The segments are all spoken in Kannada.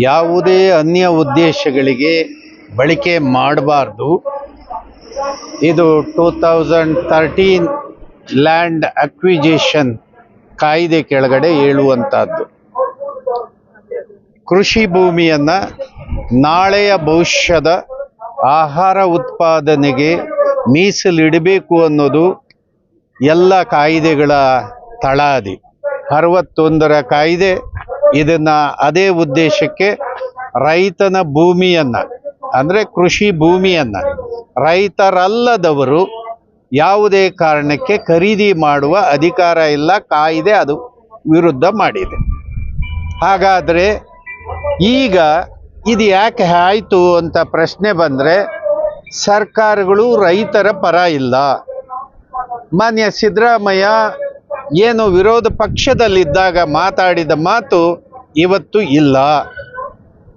ಯಾವುದೇ ಅನ್ಯ ಉದ್ದೇಶಗಳಿಗೆ ಬಳಕೆ ಮಾಡಬಾರ್ದು. ಇದು two thousand thirteen land acquisition ಕಾಯ್ದೆ ಕೆಳಗಡೆ ಹೇಳುವಂತಹದ್ದು. ಕೃಷಿ ಭೂಮಿಯನ್ನು ನಾಳೆಯ ಭವಿಷ್ಯದ ಆಹಾರ ಉತ್ಪಾದನೆಗೆ ಮೀಸಲಿಡಬೇಕು ಅನ್ನೋದು ಎಲ್ಲ ಕಾಯ್ದೆಗಳ ತಳಾದಿ. ಅರವತ್ತೊಂದರ ಕಾಯ್ದೆ ಇದನ್ನ ಅದೇ ಉದ್ದೇಶಕ್ಕೆ ರೈತನ ಭೂಮಿಯನ್ನ, ಅಂದ್ರೆ ಕೃಷಿ ಭೂಮಿಯನ್ನ ರೈತರಲ್ಲದವರು ಯಾವುದೇ ಕಾರಣಕ್ಕೆ ಖರೀದಿ ಮಾಡುವ ಅಧಿಕಾರ ಇಲ್ಲ, ಕಾಯಿದೆ ಅದು ವಿರುದ್ಧ ಮಾಡಿದೆ. ಹಾಗಾದ್ರೆ ಈಗ ಇದು ಯಾಕೆ ಆಯ್ತು ಅಂತ ಪ್ರಶ್ನೆ ಬಂದ್ರೆ, ಸರ್ಕಾರಗಳು ರೈತರ ಪರ ಇಲ್ಲ. ಮಾನ್ಯ ಸಿದ್ದರಾಮಯ್ಯ ಏನು ವಿರೋಧ ಪಕ್ಷದಲ್ಲಿದ್ದಾಗ ಮಾತಾಡಿದ ಮಾತು ಇವತ್ತು ಇಲ್ಲ.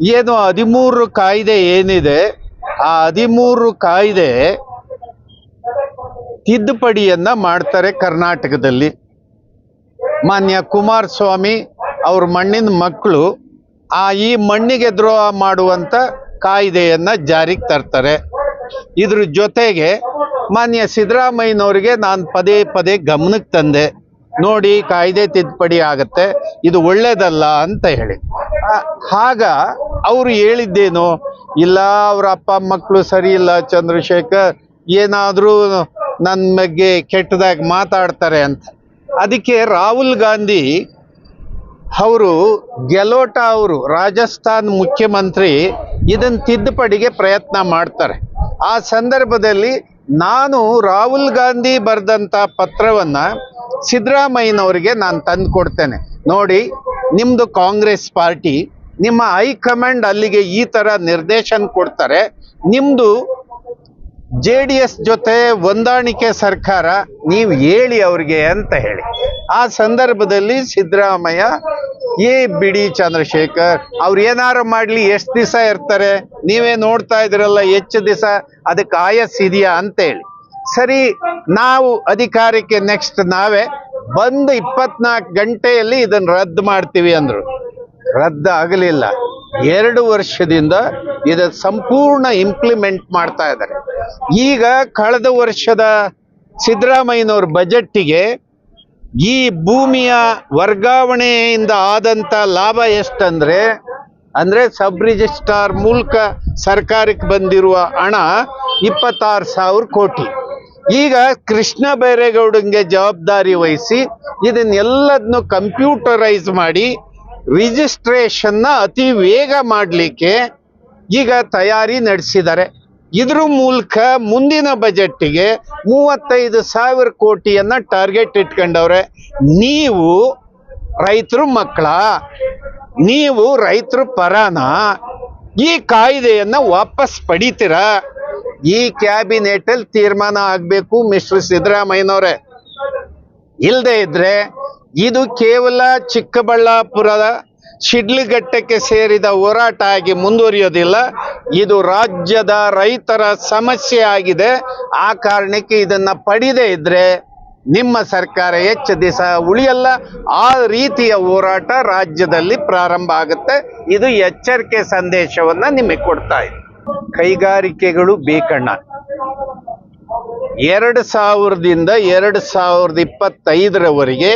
ಏನು ಹದಿಮೂರು ಕಾಯ್ದೆ ಏನಿದೆ, ಆ ಹದಿಮೂರು ಕಾಯ್ದೆ ತಿದ್ದುಪಡಿಯನ್ನ ಮಾಡ್ತಾರೆ ಕರ್ನಾಟಕದಲ್ಲಿ. ಮಾನ್ಯ ಕುಮಾರಸ್ವಾಮಿ ಅವ್ರ ಮಣ್ಣಿನ ಮಕ್ಕಳು ಆ ಈ ಮಣ್ಣಿಗೆ ದ್ರೋಹ ಮಾಡುವಂತ ಕಾಯ್ದೆಯನ್ನ ಜಾರಿಗೆ ತರ್ತಾರೆ. ಇದ್ರ ಜೊತೆಗೆ ಮಾನ್ಯ ಸಿದ್ದರಾಮಯ್ಯನವರಿಗೆ ನಾನು ಪದೇ ಪದೇ ಗಮನಕ್ಕೆ ತಂದೆ. ನೋಡಿ ಕಾಯ್ದೆ ತಿದ್ದುಪಡಿ ಆಗತ್ತೆ, ಇದು ಒಳ್ಳೇದಲ್ಲ ಅಂತ ಹೇಳಿ. ಆಗ ಅವರು ಹೇಳಿದ್ದೇನು? ಇಲ್ಲ, ಅವ್ರ ಅಪ್ಪ ಮಕ್ಕಳು ಸರಿ ಇಲ್ಲ, ಚಂದ್ರಶೇಖರ್, ಏನಾದರೂ ನನ್ನ ಬಗ್ಗೆ ಕೆಟ್ಟದಾಗಿ ಮಾತಾಡ್ತಾರೆ ಅಂತ. ಅದಕ್ಕೆ ರಾಹುಲ್ ಗಾಂಧಿ ಅವರು, ಗೆಲೋಟ ಅವರು, ರಾಜಸ್ಥಾನ್ ಮುಖ್ಯಮಂತ್ರಿ ಇದನ್ನು ತಿದ್ದುಪಡಿಗೆ ಪ್ರಯತ್ನ ಮಾಡ್ತಾರೆ. ಆ ಸಂದರ್ಭದಲ್ಲಿ ನಾನು ರಾಹುಲ್ ಗಾಂಧಿ ಬರೆದಂತ ಪತ್ರವನ್ನ ಸಿದ್ದರಾಮಯ್ಯನವರಿಗೆ ನಾನು ತಂದು ಕೊಡ್ತೇನೆ. ನೋಡಿ ನಿಮ್ಮದು ಕಾಂಗ್ರೆಸ್ ಪಾರ್ಟಿ, ನಿಮ್ಮ ಹೈಕಮಾಂಡ್ ಅಲ್ಲಿಗೆ ಈ ತರ ನಿರ್ದೇಶನ ಕೊಡ್ತಾರೆ, ನಿಮ್ದು ಜೆ ಡಿ ಎಸ್ ಜೊತೆ ಹೊಂದಾಣಿಕೆ ಸರ್ಕಾರ, ನೀವು ಹೇಳಿ ಅವ್ರಿಗೆ ಅಂತ ಹೇಳಿ. ಆ ಸಂದರ್ಭದಲ್ಲಿ ಸಿದ್ದರಾಮಯ್ಯ, ಏ ಬಿಡಿ ಚಂದ್ರಶೇಖರ್, ಅವ್ರು ಏನಾರು ಮಾಡ್ಲಿ, ಎಷ್ಟು ದಿವಸ ಇರ್ತಾರೆ? ನೀವೇ ನೋಡ್ತಾ ಇದ್ರಲ್ಲ ಹೆಚ್ಚು ದಿವಸ? ಅದಕ್ಕೆ ಆಯಸ್ ಇದೆಯಾ? ಅಂತ ಹೇಳಿ. ಸರಿ, ನಾವು ಅಧಿಕಾರಕ್ಕೆ ನೆಕ್ಸ್ಟ್ ನಾವೇ ಬಂದು ಇಪ್ಪತ್ನಾಲ್ಕು ಗಂಟೆಯಲ್ಲಿ ಇದನ್ನು ರದ್ದು ಮಾಡ್ತೀವಿ ಅಂದರು. ರದ್ದು ಆಗಲಿಲ್ಲ ಎರಡು ವರ್ಷದಿಂದ ಇದು ಸಂಪೂರ್ಣ ಇಂಪ್ಲಿಮೆಂಟ್ ಮಾಡ್ತಾ ಇದ್ದಾರೆ. ಈಗ ಕಳೆದ ವರ್ಷದ ಸಿದ್ದರಾಮಯ್ಯನವ್ರ ಬಜೆಟ್ಟಿಗೆ ಈ ಭೂಮಿಯ ವರ್ಗಾವಣೆಯಿಂದ ಆದಂತ ಲಾಭ ಎಷ್ಟಂದ್ರೆ, ಅಂದ್ರೆ ಸಬ್ ರಿಜಿಸ್ಟ್ರಾರ್ ಮೂಲಕ ಸರ್ಕಾರಕ್ಕೆ ಬಂದಿರುವ ಹಣ ಇಪ್ಪತ್ತಾರು ಸಾವಿರ ಕೋಟಿ. ಈಗ ಕೃಷ್ಣ ಬೈರೇಗೌಡಂಗೆ ಜವಾಬ್ದಾರಿ ವಹಿಸಿ ಇದನ್ನೆಲ್ಲದನ್ನು ಕಂಪ್ಯೂಟರೈಸ್ ಮಾಡಿ ರಿಜಿಸ್ಟ್ರೇಷನ್ನ ಅತಿ ವೇಗ ಮಾಡಲಿಕ್ಕೆ ಈಗ ತಯಾರಿ ನಡೆಸಿದ್ದಾರೆ. ಇದ್ರ ಮೂಲಕ ಮುಂದಿನ ಬಜೆಟ್ಟಿಗೆ ಮೂವತ್ತೈದು ಸಾವಿರ ಕೋಟಿಯನ್ನು ಟಾರ್ಗೆಟ್ ಇಟ್ಕೊಂಡವ್ರೆ. ನೀವು ರೈತರು ಮಕ್ಕಳ, ನೀವು ರೈತರು ಪರಾನ ಈ ಕಾಯ್ದೆಯನ್ನ ವಾಪಸ್ ಪಡಿತೀರ. ಈ ಕ್ಯಾಬಿನೆಟ್ ಅಲ್ಲಿ ತೀರ್ಮಾನ ಆಗಬೇಕು ಮಿಸ್ಟರ್ ಸಿದ್ದರಾಮಯ್ಯನವರೇ. ಇಲ್ಲದೆ ಇದ್ರೆ ಇದು ಕೇವಲ ಚಿಕ್ಕಬಳ್ಳಾಪುರದ ಶಿಡ್ಲಘಟ್ಟಕ್ಕೆ ಸೇರಿದ ಹೋರಾಟ ಆಗಿ ಮುಂದುವರಿಯೋದಿಲ್ಲ. ಇದು ರಾಜ್ಯದ ರೈತರ ಸಮಸ್ಯೆ ಆಗಿದೆ. ಆ ಕಾರಣಕ್ಕೆ ಇದನ್ನ ಪಡೆಯದೇ ಇದ್ದರೆ ನಿಮ್ಮ ಸರ್ಕಾರ ಹೆಚ್ಚು ದಿವಸ ಉಳಿಯಲ್ಲ. ಆ ರೀತಿಯ ಹೋರಾಟ ರಾಜ್ಯದಲ್ಲಿ ಪ್ರಾರಂಭ ಆಗುತ್ತೆ. ಇದು ಎಚ್ಚರಿಕೆ ಸಂದೇಶವನ್ನ ನಿಮಗೆ ಕೊಡ್ತಾ ಇದೆ ಕೈಗಾರಿಕೆಗಳು ಬೇಕಣ್ಣ. ಎರಡು ಸಾವಿರದಿಂದ ಎರಡು ಸಾವಿರದ ಇಪ್ಪತ್ತೈದರವರೆಗೆ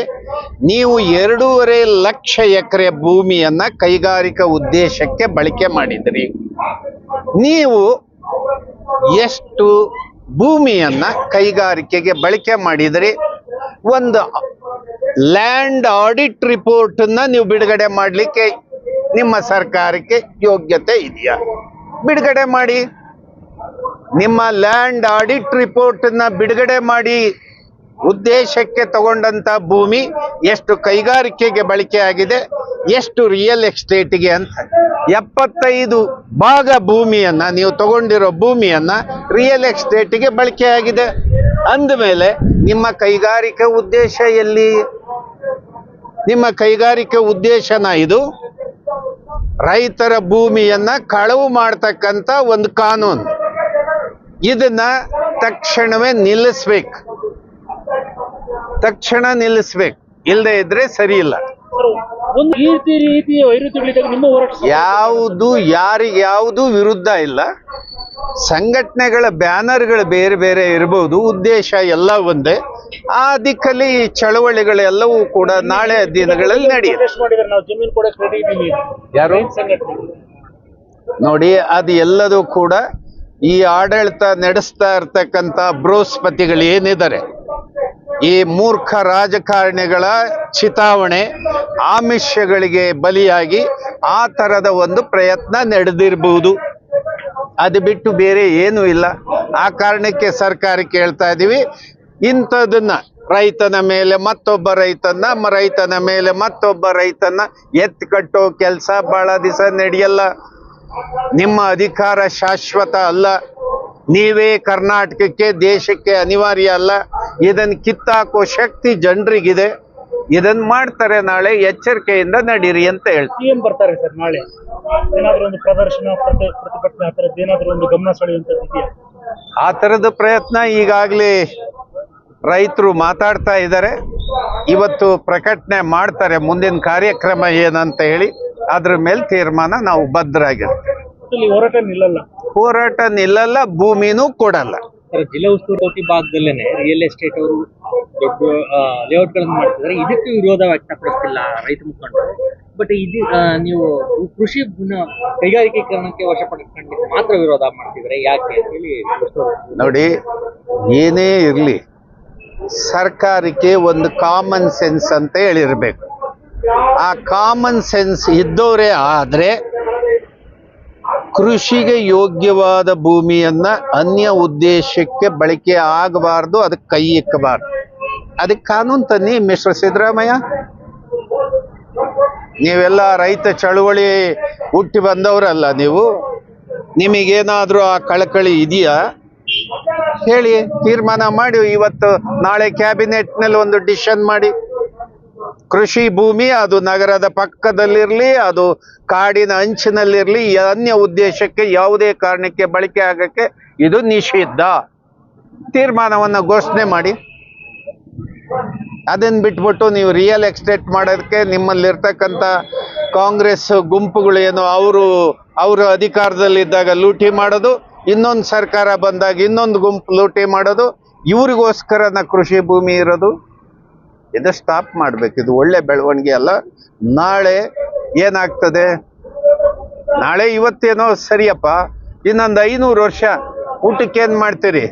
ನೀವು ಎರಡೂವರೆ ಲಕ್ಷ ಎಕರೆ ಭೂಮಿಯನ್ನು ಕೈಗಾರಿಕಾ ಉದ್ದೇಶಕ್ಕೆ ಬಳಕೆ ಮಾಡಿದ್ರಿ. ನೀವು ಎಷ್ಟು ಭೂಮಿಯನ್ನು ಕೈಗಾರಿಕೆಗೆ ಬಳಕೆ ಮಾಡಿದ್ರಿ? ಒಂದು ಲ್ಯಾಂಡ್ ಆಡಿಟ್ ರಿಪೋರ್ಟ್ ನೀವು ಬಿಡುಗಡೆ ಮಾಡಲಿಕ್ಕೆ ನಿಮ್ಮ ಸರ್ಕಾರಕ್ಕೆ ಯೋಗ್ಯತೆ ಇದೆಯಾ? ಬಿಡುಗಡೆ ಮಾಡಿ. ನಿಮ್ಮ ಲ್ಯಾಂಡ್ ಆಡಿಟ್ ರಿಪೋರ್ಟ್ನ ಬಿಡುಗಡೆ ಮಾಡಿ ಉದ್ದೇಶಕ್ಕೆ ತಗೊಂಡಂತ ಭೂಮಿ ಎಷ್ಟು ಕೈಗಾರಿಕೆಗೆ ಬಳಕೆ ಆಗಿದೆ, ಎಷ್ಟು ರಿಯಲ್ ಎಸ್ಟೇಟ್ಗೆ ಅಂತ. ಎಪ್ಪತ್ತೈದು ಭಾಗ ಭೂಮಿಯನ್ನ, ನೀವು ತಗೊಂಡಿರೋ ಭೂಮಿಯನ್ನ ರಿಯಲ್ ಎಸ್ಟೇಟ್ಗೆ ಬಳಕೆ ಆಗಿದೆ. ಅಂದಮೇಲೆ ನಿಮ್ಮ ಕೈಗಾರಿಕಾ ಉದ್ದೇಶ ಎಲ್ಲಿ? ನಿಮ್ಮ ಕೈಗಾರಿಕಾ ಉದ್ದೇಶನ ಇದು ರೈತರ ಭೂಮಿಯನ್ನ ಕಳವು ಮಾಡ್ತಕ್ಕಂಥ ಒಂದು ಕಾನೂನು. ಇದನ್ನ ತಕ್ಷಣವೇ ನಿಲ್ಲಿಸ್ಬೇಕು. ತಕ್ಷಣ ನಿಲ್ಲಿಸ್ಬೇಕು. ಇಲ್ಲದೆ ಇದ್ರೆ ಸರಿ ಇಲ್ಲ. ಯಾವುದು ಯಾರಿಗೆ ಯಾವುದು ವಿರುದ್ಧ ಇಲ್ಲ. ಸಂಘಟನೆಗಳ ಬ್ಯಾನರ್ಗಳು ಬೇರೆ ಬೇರೆ ಇರಬಹುದು ಉದ್ದೇಶ ಎಲ್ಲ ಒಂದೇ. ಆ ದಿಕ್ಕಲ್ಲಿ ಈ ಚಳವಳಿಗಳೆಲ್ಲವೂ ಕೂಡ ನಾಳೆ ದಿನಗಳಲ್ಲಿ ನಡೆಯುತ್ತೆ. ಯಾರು? ನೋಡಿ ಅದು ಎಲ್ಲದೂ ಕೂಡ ಈ ಆಡಳಿತ ನಡೆಸ್ತಾ ಇರ್ತಕ್ಕಂಥ ಬೃಹಸ್ಪತಿಗಳು ಏನಿದ್ದಾರೆ? ಈ ಮೂರ್ಖ ರಾಜಕಾರಣಿಗಳ ಚಿತಾವಣೆ, ಆಮಿಷಗಳಿಗೆ ಬಲಿಯಾಗಿ ಆ ಥರದ ಒಂದು ಪ್ರಯತ್ನ ನಡೆದಿರಬಹುದು ಅದು ಬಿಟ್ಟು ಬೇರೆ ಏನೂ ಇಲ್ಲ. ಆ ಕಾರಣಕ್ಕೆ ಸರ್ಕಾರಕ್ಕೆ ಹೇಳ್ತಾ ಇದ್ದೀವಿ ಇಂಥದನ್ನ ರೈತನ ಮೇಲೆ ಮತ್ತೊಬ್ಬ ರೈತನ ರೈತನ ಮೇಲೆ ಮತ್ತೊಬ್ಬ ರೈತನ ಎತ್ತು ಕಟ್ಟೋ ಕೆಲಸ ಬಹಳ ದಿವಸ ನಡೆಯಲ್ಲ. ನಿಮ್ಮ ಅಧಿಕಾರ ಶಾಶ್ವತ ಅಲ್ಲ. ನೀವೇ ಕರ್ನಾಟಕಕ್ಕೆ ದೇಶಕ್ಕೆ ಅನಿವಾರ್ಯ ಅಲ್ಲ. ಇದನ್ನು ಕಿತ್ತಾಕೋ ಶಕ್ತಿ ಜನರಿಗಿದೆ. ಇದನ್ನ ಮಾಡ್ತಾರೆ ನಾಳೆ ಎಚ್ಚರಿಕೆಯಿಂದ ನಡೀರಿ ಅಂತ ಹೇಳ್ತೀವಿ ಬರ್ತಾರೆ ಸರ್ ನಾಳೆ. ಏನಾದ್ರೂ ಒಂದು ಪ್ರದರ್ಶನ ಪ್ರತಿಭಟನೆ ಆ ಥರದ್ದು ಏನಾದ್ರೂ ಒಂದು ಗಮನ ಸೆಳೆಯುವಂಥದ್ದು ಇದೆಯಾ? ಆ ಥರದ ಪ್ರಯತ್ನ ಈಗಾಗಲೇ ರೈತರು ಮಾತಾಡ್ತಾ ಇದ್ದಾರೆ. ಇವತ್ತು ಪ್ರಕಟಣೆ ಮಾಡ್ತಾರೆ ಮುಂದಿನ ಕಾರ್ಯಕ್ರಮ ಏನಂತ ಹೇಳಿ. ಅದ್ರ ಮೇಲೆ ತೀರ್ಮಾನ ನಾವು ಬದ್ಧರಾಗಿರ್ತೀವಿ ಹೋರಾಟ ನಿಲ್ಲಲ್ಲ? ಹೋರಾಟ ನಿಲ್ಲಲ್ಲ ಭೂಮಿನೂ ಕೊಡಲ್ಲ. ಸರ್ ಜಿಲ್ಲಾ ಉಸ್ತುವಾರಿ ಕೋಟಿ ಭಾಗದಲ್ಲೇನೆ ರಿಯಲ್ ಎಸ್ಟೇಟ್ ಅವರು ದೊಡ್ಡ ಲೇಔಟ್ ಗಳನ್ನ ಮಾಡ್ತಿದ್ದಾರೆ. ಇದಕ್ಕೆ ವಿರೋಧ ವ್ಯಕ್ತಪಡಿಸ್ತಿಲ್ಲ ರೈತ ಮುಖಂಡರು. ಬಟ್ ಇದು ನೀವು ಕೃಷಿ ಕೈಗಾರಿಕೆಕರಣಕ್ಕೆ ಕೈಗಾರಿಕೀಕರಣಕ್ಕೆ ವಶಪಡಿಸ್ಕೊಂಡು ಮಾತ್ರ ವಿರೋಧ ಮಾಡ್ತಿದ್ರೆ ಯಾಕೆ ಅಂತ ಹೇಳಿ ನೋಡಿ ಏನೇ ಇರಲಿ ಸರ್ಕಾರಕ್ಕೆ ಒಂದು ಕಾಮನ್ ಸೆನ್ಸ್ ಅಂತ ಹೇಳಿರ್ಬೇಕು. ಆ ಕಾಮನ್ ಸೆನ್ಸ್ ಇದ್ದವರೇ ಆದರೆ ಕೃಷಿಗೆ ಯೋಗ್ಯವಾದ ಭೂಮಿಯನ್ನ ಅನ್ಯ ಉದ್ದೇಶಕ್ಕೆ ಬಳಕೆ ಆಗಬಾರ್ದು, ಅದಕ್ಕೆ ಕೈ ಇಕ್ಕಬಾರ್ದು ಅದಕ್ಕೆ ಕಾನೂನು ತನ್ನಿ ಮಿಸ್ಟರ್ ಸಿದ್ದರಾಮಯ್ಯ. ನೀವೆಲ್ಲ ರೈತ ಚಳುವಳಿ ಹುಟ್ಟಿ ಬಂದವರಲ್ಲ ನೀವು. ನಿಮಗೇನಾದ್ರೂ ಆ ಕಳಕಳಿ ಇದೆಯಾ? ಹೇಳಿ, ತೀರ್ಮಾನ ಮಾಡಿ, ಇವತ್ತು ನಾಳೆ ಕ್ಯಾಬಿನೆಟ್ನಲ್ಲಿ ಒಂದು ಡಿಸಿಷನ್ ಮಾಡಿ. ಕೃಷಿ ಭೂಮಿ, ಅದು ನಗರದ ಪಕ್ಕದಲ್ಲಿರಲಿ, ಅದು ಕಾಡಿನ ಅಂಚಿನಲ್ಲಿರಲಿ ಅನ್ಯ ಉದ್ದೇಶಕ್ಕೆ, ಯಾವುದೇ ಕಾರಣಕ್ಕೆ ಬಳಕೆ ಆಗಕ್ಕೆ ಇದು ನಿಷಿದ್ಧ. ತೀರ್ಮಾನವನ್ನು ಘೋಷಣೆ ಮಾಡಿ. ಅದನ್ನು ಬಿಟ್ಬಿಟ್ಟು ನೀವು ರಿಯಲ್ ಎಕ್ಸ್ಟೇಟ್ ಮಾಡೋದಕ್ಕೆ ನಿಮ್ಮಲ್ಲಿರ್ತಕ್ಕಂಥ ಕಾಂಗ್ರೆಸ್ ಗುಂಪುಗಳು ಏನು, ಅವರು ಅವರು ಅಧಿಕಾರದಲ್ಲಿದ್ದಾಗ ಲೂಟಿ ಮಾಡೋದು, ಇನ್ನೊಂದು ಸರ್ಕಾರ ಬಂದಾಗ ಇನ್ನೊಂದು ಗುಂಪು ಲೂಟಿ ಮಾಡೋದು, ಇವರಿಗೋಸ್ಕರನ ಕೃಷಿ ಭೂಮಿ ಇರೋದು. ಇದು ಸ್ಟಾಪ್ ಮಾಡ್ಬೇಕು. ಇದು ಒಳ್ಳೆ ಬೆಳವಣಿಗೆ ಅಲ್ಲ. ನಾಳೆ ಏನಾಗ್ತದೆ? ನಾಳೆ ಇವತ್ತೇನೋ ಸರಿಯಪ್ಪ. ಇನ್ನೊಂದು ಐನೂರು ವರ್ಷ ಊಟಕ್ಕೆ ಏನು ಮಾಡ್ತೀರಿ?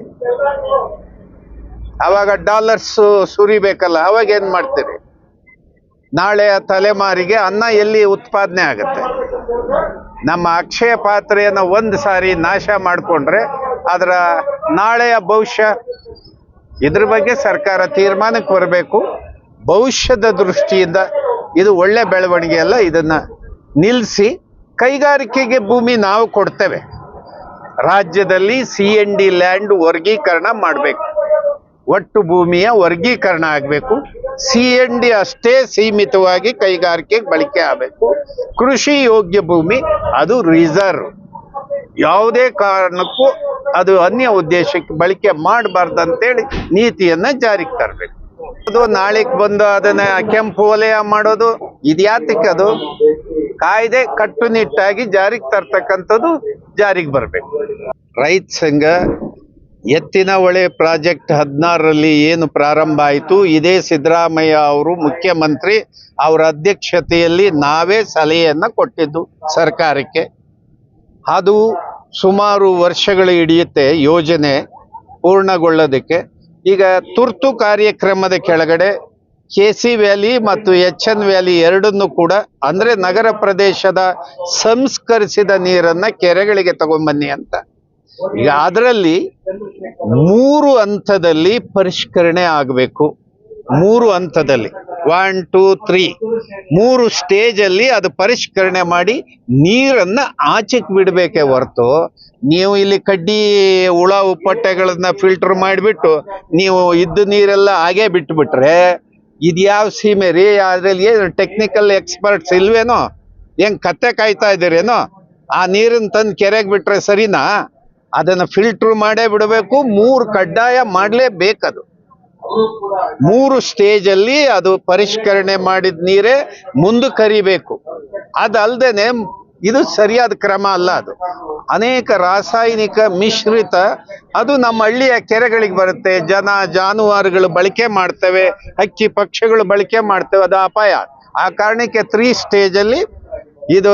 ಅವಾಗ ಡಾಲರ್ಸ್ ಸುರಿಬೇಕಲ್ಲ, ಅವಾಗ ಏನು ಮಾಡ್ತೀರಿ? ನಾಳೆ ತಲೆಮಾರಿಗೆ ಅನ್ನ ಎಲ್ಲಿ ಉತ್ಪಾದನೆ ಆಗುತ್ತೆ? ನಮ್ಮ ಅಕ್ಷಯ ಪಾತ್ರೆಯನ್ನು ಒಂದು ಸಾರಿ ನಾಶ ಮಾಡಿಕೊಂಡ್ರೆ ಅದರ ನಾಳೆಯ ಭವಿಷ್ಯ ಇದ್ರ ಬಗ್ಗೆ ಸರ್ಕಾರ ತೀರ್ಮಾನಕ್ಕೆ ಬರಬೇಕು. ಭವಿಷ್ಯದ ದೃಷ್ಟಿಯಿಂದ ಇದು ಒಳ್ಳೆ ಬೆಳವಣಿಗೆ ಅಲ್ಲ, ಇದನ್ನು ನಿಲ್ಲಿಸಿ ಕೈಗಾರಿಕೆಗೆ ಭೂಮಿ ನಾವು ಕೊಡ್ತೇವೆ. ರಾಜ್ಯದಲ್ಲಿ ಸಿ ಎನ್ ಡಿ ಲ್ಯಾಂಡ್ ವರ್ಗೀಕರಣ ಮಾಡಬೇಕು. ಒಟ್ಟು ಭೂಮಿಯ ವರ್ಗೀಕರಣ ಆಗಬೇಕು. ಸಿ ಎನ್ ಡಿ ಅಷ್ಟೇ ಸೀಮಿತವಾಗಿ ಕೈಗಾರಿಕೆಗೆ ಬಳಕೆ ಆಗಬೇಕು. ಕೃಷಿ ಯೋಗ್ಯ ಭೂಮಿ, ಅದು ರಿಸರ್ವ್ ಯಾವುದೇ ಕಾರಣಕ್ಕೂ ಅದು ಅನ್ಯ ಉದ್ದೇಶಕ್ಕೆ ಬಳಕೆ ಮಾಡಬಾರ್ದಂತೇಳಿ ನೀತಿಯನ್ನು ಜಾರಿಗೆ ತರಬೇಕು. ಅದು ನಾಳೆಗೆ ಬಂದು ಅದನ್ನ ಕೆಂಪು ವಲಯ ಮಾಡೋದು ಅದು? ಕಾಯ್ದೆ ಕಟ್ಟುನಿಟ್ಟಾಗಿ ಜಾರಿಗೆ ತರ್ತಕ್ಕಂಥದ್ದು ಜಾರಿಗೆ ಬರಬೇಕು. ರೈತ ಸಂಘ ಎತ್ತಿನ ಹೊಳೆ ಪ್ರಾಜೆಕ್ಟ್ ಹದಿನಾರರಲ್ಲಿ ಏನು ಪ್ರಾರಂಭ ಆಯಿತು, ಇದೇ ಸಿದ್ದರಾಮಯ್ಯ ಅವರು ಮುಖ್ಯಮಂತ್ರಿ ಅವರ ಅಧ್ಯಕ್ಷತೆಯಲ್ಲಿ ನಾವೇ ಸಲಹೆಯನ್ನು ಕೊಟ್ಟಿದ್ದು ಸರ್ಕಾರಕ್ಕೆ. ಅದು ಸುಮಾರು ವರ್ಷಗಳು ಹಿಡಿಯುತ್ತೆ ಯೋಜನೆ ಪೂರ್ಣಗೊಳ್ಳೋದಕ್ಕೆ. ಈಗ ತುರ್ತು ಕಾರ್ಯಕ್ರಮದ ಕೆಳಗಡೆ ಕೆ ಸಿ ವ್ಯಾಲಿ ಮತ್ತು ಎಚ್ ಎನ್ ವ್ಯಾಲಿ ಎರಡನ್ನೂ ಕೂಡ, ಅಂದ್ರೆ ನಗರ ಪ್ರದೇಶದ ಸಂಸ್ಕರಿಸಿದ ನೀರನ್ನು ಕೆರೆಗಳಿಗೆ ತಗೊಂಬನ್ನಿ ಅಂತ. ಈಗ ಅದರಲ್ಲಿ ಮೂರು ಹಂತದಲ್ಲಿ ಪರಿಷ್ಕರಣೆ ಆಗಬೇಕು. ಮೂರು ಹಂತದಲ್ಲಿ. ಒನ್ ಟೂ ತ್ರೀ ಮೂರು ಸ್ಟೇಜ್ ಅಲ್ಲಿ ಅದು ಪರಿಷ್ಕರಣೆ ಮಾಡಿ ನೀರನ್ನ ಆಚೆಗೆ ಬಿಡಬೇಕೇ ಹೊರತು. ನೀವು ಇಲ್ಲಿ ಕಡ್ಡಿ ಹುಳ ಉಪ್ಪಟ್ಟೆಗಳನ್ನ ಫಿಲ್ಟರ್ ಮಾಡಿಬಿಟ್ಟು ನೀವು ಇದ್ದ ನೀರೆಲ್ಲ ಹಾಗೆ ಬಿಟ್ಬಿಟ್ರೆ ಇದ್ಯಾವ ಸೀಮೆ ರೀ? ಅದ್ರಲ್ಲಿ ಏನು ಟೆಕ್ನಿಕಲ್ ಎಕ್ಸ್ಪರ್ಟ್ಸ್ ಇಲ್ವೇನೋ? ಹೆಂಗ್ ಕತ್ತೆ ಕಾಯ್ತಾ ಇದ್ದೀರೇನೋ? ಆ ನೀರನ್ನು ತಂದು ಕೆರೆಗೆ ಬಿಟ್ರೆ ಸರಿನಾ? ಅದನ್ನ ಫಿಲ್ಟರ್ ಮಾಡೇ ಬಿಡಬೇಕು. ಮೂರು ಕಡ್ಡಾಯ ಮಾಡಲೇಬೇಕದು. ಮೂರು ಸ್ಟೇಜ್ ಅಲ್ಲಿ ಅದು ಪರಿಷ್ಕರಣೆ ಮಾಡಿದ ನೀರೇ ಮುಂದೆ ಕರಿಬೇಕು. ಅದಲ್ದೇನೆ ಇದು ಸರಿಯಾದ ಕ್ರಮ ಅಲ್ಲ ಅದು. ಅನೇಕ ರಾಸಾಯನಿಕ ಮಿಶ್ರಿತ ಅದು ನಮ್ಮ ಹಳ್ಳಿಯ ಕೆರೆಗಳಿಗೆ ಬರುತ್ತೆ. ಜನ ಜಾನುವಾರುಗಳು ಬಳಕೆ ಮಾಡ್ತವೆ ಹಕ್ಕಿ ಪಕ್ಷಿಗಳು ಬಳಕೆ ಮಾಡ್ತವೆ, ಅದು ಅಪಾಯ. ಆ ಕಾರಣಕ್ಕೆ ತ್ರೀ ಸ್ಟೇಜಲ್ಲಿ ಇದು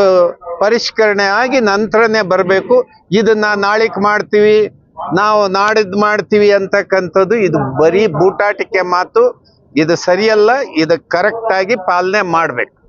ಪರಿಷ್ಕರಣೆ ಆಗಿ ನಂತರನೇ ಬರಬೇಕು. ಇದನ್ನ ನಾಳೆಗೆ ಮಾಡ್ತೀವಿ. ನಾವು ನಾಡಿದ್ದು ಮಾಡ್ತೀವಿ ಅಂತಕ್ಕಂಥದ್ದು, ಇದು ಬರೀ ಬೂಟಾಟಿಕೆ ಮಾತು, ಇದು ಸರಿಯಲ್ಲ, ಇದು ಕರೆಕ್ಟ್ ಆಗಿ ಪಾಲನೆ ಮಾಡ್ಬೇಕು.